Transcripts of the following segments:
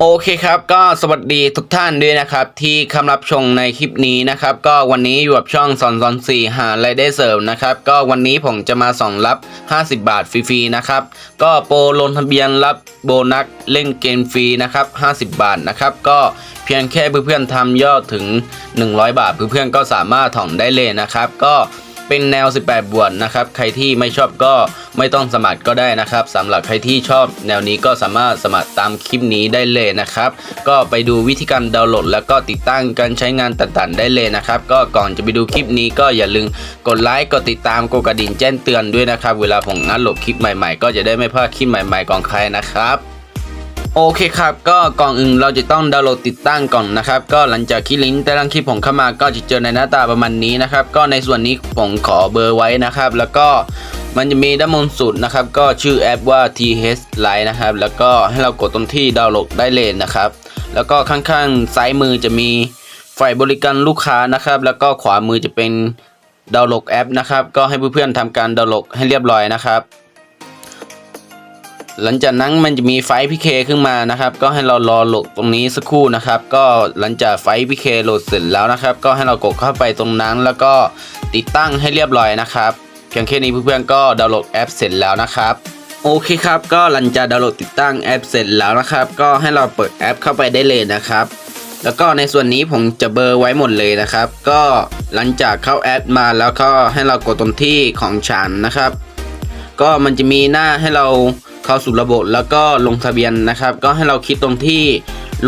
โอเคครับก็สวัสดีทุกท่านด้วยนะครับ ที่เข้ารับชมในคลิปนี้นะครับ ก็วันนี้อยู่กับช่องสอนสอนสี่หาไรายได้เสริมนะครับ ก็วันนี้ผมจะมาส่อนรับ 50 บาทฟรีๆนะครับ ก็โปรลงทะเบียนรับโบนัสเล่นเกมฟรีนะครับ 50 บาทนะครับ ก็เพียงแค่เพื่อนๆทำยอดถึง 100 บาท เพื่อนๆก็สามารถถ่อนได้เลยนะครับ ก็ เป็นแนว 18 บวกนะครับ ใครที่ไม่ชอบก็ไม่ต้องสมัครก็ได้นะครับสำหรับใครที่ชอบแนวนี้ก็สามารถสมัครตามคลิปนี้ได้เลยนะครับ ก็ไปดูวิธีการดาวน์โหลด แล้วก็ติดตั้งการใช้งานต่างๆ ได้เลยนะครับ ก็ก่อนจะไปดูคลิปนี้ก็อย่าลืมกดไลค์กดติดตามกดกระดิ่งแจ้งเตือนด้วยนะครับ เวลาผมอัปโหลดคลิปใหม่ๆ ก็จะได้ไม่พลาดคลิปใหม่ ๆ ของใครนะครับ โอเคครับ ก็ก่อนอื่นเราจะต้องดาวน์โหลดติดตั้งก่อนนะครับ ก็หลังจากคลิกลิงก์ใต้ล่างคลิปผมเข้ามาก็จะเจอในหน้าตาประมาณนี้นะครับ ก็ในส่วนนี้ผมขอเบอร์ไว้นะครับ แล้วก็มันจะมีด้านบนสุดนะครับ ก็ชื่อแอปว่า TH Lite นะครับ แล้วก็ให้เรากดตรงที่ดาวน์โหลดได้เลยนะครับ แล้วก็ข้างๆซ้ายมือจะมีฝ่ายบริการลูกค้านะครับ แล้วก็ขวามือจะเป็นดาวน์โหลดแอปนะครับ ก็ให้เพื่อนๆทำการดาวน์โหลดให้เรียบร้อยนะครับ หลังจากนั้นมันจะมีไฟพีเคขึ้นมานะครับ ก็ให้เรารอโหลดตรงนี้สักครู่นะครับ ก็หลังจากไฟพีเคโหลดเสร็จแล้วนะครับ ก็ให้เรากดเข้าไปตรงนั้น แล้วก็ติดตั้งให้เรียบร้อยนะครับเพียงแค่นี้เพื่อนๆก็ดาวน์โหลดแอปเสร็จแล้วนะครับโอเคครับ ก็หลังจากดาวน์โหลดติดตั้งแอปเสร็จแล้วนะครับ ก็ให้เราเปิดแอปเข้าไปได้เลยนะครับ แล้วก็ในส่วนนี้ผมจะเบอร์ไว้หมดเลยนะครับ ก็หลังจากเข้าแอปมาแล้วก็ให้เรากดตรงที่ของฉันนะครับ ก็มันจะมีหน้าให้เรา เข้าสู่ระบบแล้วก็ลงทะเบียนนะครับ ก็ให้เราคลิกตรงที่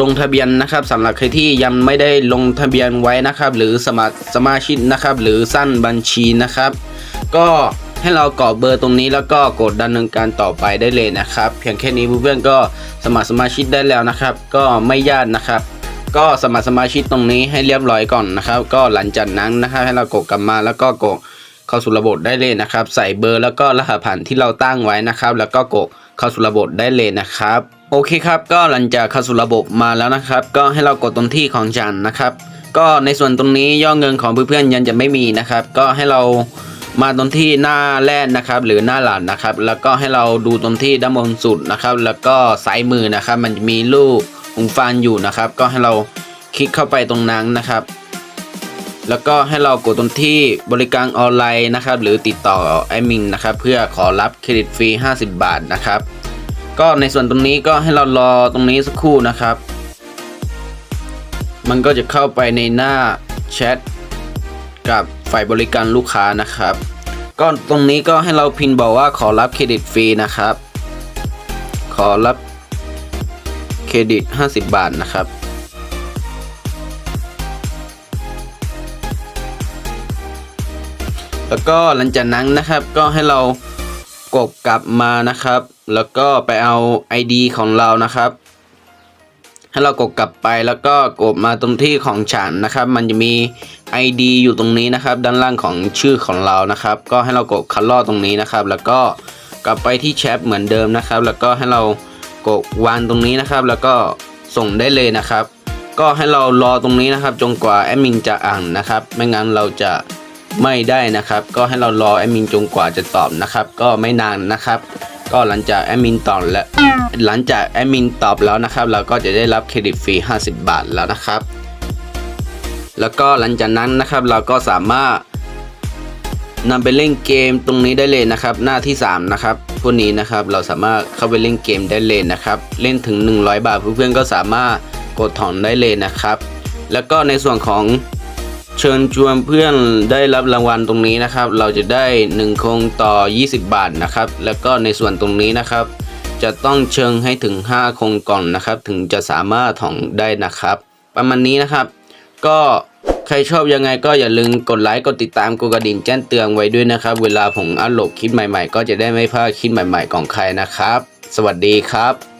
ลงทะเบียนนะครับสำหรับใครที่ยังไม่ได้ลงทะเบียนไว้นะครับ หรือสมัครสมาชิกนะครับ หรือสั้นบัญชีนะครับ ก็ให้เรากรอกเบอร์ตรงนี้แล้วก็กดดำเนินการต่อไปได้เลยนะครับ เพียงแค่นี้เพื่อนๆก็สมัครสมาชิกได้แล้วนะครับ ก็ไม่ยากนะครับ ก็สมัครสมาชิกตรงนี้ให้เรียบร้อยก่อนนะครับ ก็หลังจากนั้นนะครับให้เรากดกลับมาแล้วก็กดเข้าสู่ระบบได้เลยนะครับ ใส่เบอร์แล้วก็รหัสผ่านที่เราตั้งไว้นะครับ แล้วก็กด เข้าสู่ระบบได้เลยนะครับ โอเคครับก็หลังจากเข้าสู่ระบบมาแล้วนะครับ ก็ให้เรากดตรงที่ของฉันนะครับ ก็ในส่วนตรงนี้ยอดเงินของเพื่อนๆยังจะไม่มีนะครับ ก็ให้เรามาตรงที่หน้าแรกนะครับ หรือหน้าหลังนะครับ แล้วก็ให้เราดูตรงที่ด้านบนสุดนะครับ แล้วก็ซ้ายมือนะครับ มันจะมีรูปหูฟังอยู่นะครับ ก็ให้เราคลิกเข้าไปตรงนั้นนะครับ แล้วก็ให้เรากดตรงที่บริการออนไลน์นะครับ หรือติดต่อแอดมินนะครับ เพื่อขอรับเครดิตฟรี 50 บาทนะครับ ก็ในส่วนตรงนี้ก็ให้เรารอตรงนี้สักครู่นะครับ มันก็จะเข้าไปในหน้าแชทกับฝ่ายบริการลูกค้านะครับ ก็ตรงนี้ก็ให้เราพิมพ์บอกว่าขอรับเครดิตฟรีนะครับ ขอรับเครดิต 50 บาทนะครับ แล้วก็หลังจากนั้นนะครับก็ให้เรากดกลับมานะครับ แล้วก็ไปเอา ID ของเรานะครับ ให้เรากดกลับไปแล้วก็กดมาตรงที่ของฉันนะครับ มันจะมี ID อยู่ตรงนี้นะครับ ด้านล่างของชื่อของเรานะครับ ก็ให้เรากดคัลลอตรงนี้นะครับ แล้วก็กลับไปที่แชทเหมือนเดิมนะครับ แล้วก็ให้เรากดวางตรงนี้นะครับ แล้วก็ส่งได้เลยนะครับ ก็ให้เรารอตรงนี้นะครับ จนกว่าแอดมินจะอ่านนะครับ ไม่งั้นเราจะ ไม่ได้นะครับ ก็ให้เรารอแอดมินจนกว่าจะตอบนะครับ ก็ไม่นานนะครับ ก็หลังจากแอดมินตอบและหลังจากแอดมินตอบแล้วนะครับ เราก็จะได้รับเครดิตฟรี 50 บาทแล้วนะครับ แล้วก็หลังจากนั้นนะครับเราก็สามารถนำไปเล่นเกมตรงนี้ได้เลยนะครับ หน้าที่ 3 นะครับพวกนี้นะครับเราสามารถเข้าไปเล่นเกมได้เลยนะครับ เล่นถึง 100 บาทเพื่อนๆก็สามารถกดถอนได้เลยนะครับ แล้วก็ในส่วนของ เชิญชวนเพื่อนได้รับรางวัลตรงนี้นะครับ เราจะได้1คงต่อ 20 บาทนะครับ แล้วก็ในส่วนตรงนี้นะครับ จะต้องเชิญให้ถึง 5 คงก่อนนะครับ ถึงจะสามารถถอนได้นะครับ ประมาณนี้นะครับ ก็ใครชอบยังไงก็อย่าลืมกดไลค์กดติดตามกดกระดิ่งแจ้งเตือนไว้ด้วยนะครับ เวลาผมอัปโหลดคลิปใหม่ๆ ก็จะได้ไม่พลาดคลิปใหม่ ๆ ของใครนะครับ สวัสดีครับ